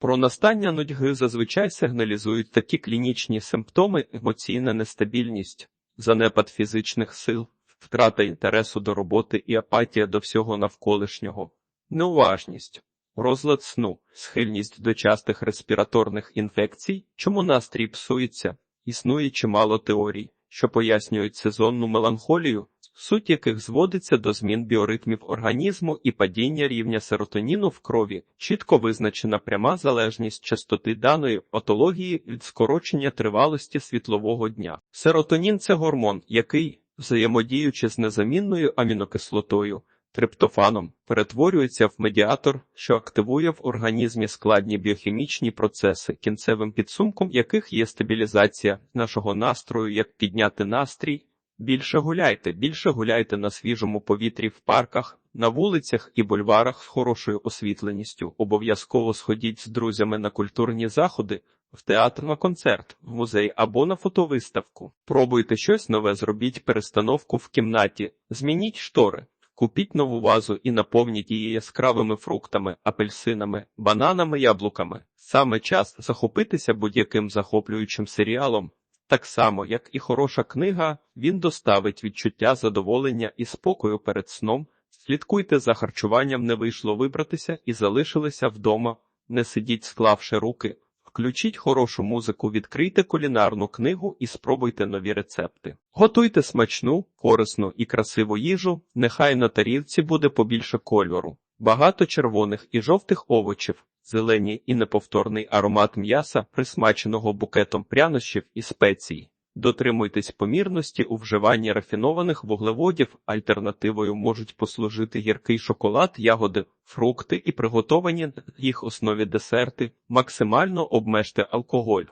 Про настання нудьги зазвичай сигналізують такі клінічні симптоми: емоційна нестабільність, занепад фізичних сил, втрата інтересу до роботи і апатія до всього навколишнього, неуважність, розлад сну, схильність до частих респіраторних інфекцій, чому настрій псується, існує чимало теорій, що пояснюють сезонну меланхолію, суть яких зводиться до змін біоритмів організму і падіння рівня серотоніну в крові, чітко визначена пряма залежність частоти даної патології від скорочення тривалості світлового дня. Серотонін це гормон, який, взаємодіючи з незамінною амінокислотою, триптофаном, перетворюється в медіатор, що активує в організмі складні біохімічні процеси, кінцевим підсумком яких є стабілізація нашого настрою, як підняти настрій. Більше гуляйте, більше гуляйте на свіжому повітрі в парках, на вулицях і бульварах з хорошою освітленістю. Обов'язково сходіть з друзями на культурні заходи, в театр на концерт, в музей або на фотовиставку. Пробуйте щось нове, зробіть перестановку в кімнаті, змініть штори. Купіть нову вазу і наповніть її яскравими фруктами, апельсинами, бананами, яблуками. Саме час захопитися будь-яким захоплюючим серіалом. Так само, як і хороша книга, він доставить відчуття задоволення і спокою перед сном. Слідкуйте за харчуванням, не вийшло вибратися і залишилися вдома. Не сидіть, склавши руки. Включіть хорошу музику, відкрийте кулінарну книгу і спробуйте нові рецепти. Готуйте смачну, корисну і красиву їжу, нехай на тарілці буде побільше кольору, багато червоних і жовтих овочів, зелені і неповторний аромат м'яса, присмаченого букетом прянощів і спецій. Дотримуйтесь помірності у вживанні рафінованих вуглеводів. Альтернативою можуть послужити гіркий шоколад, ягоди, фрукти і приготовані на їх основі десерти. Максимально обмежте алкоголь.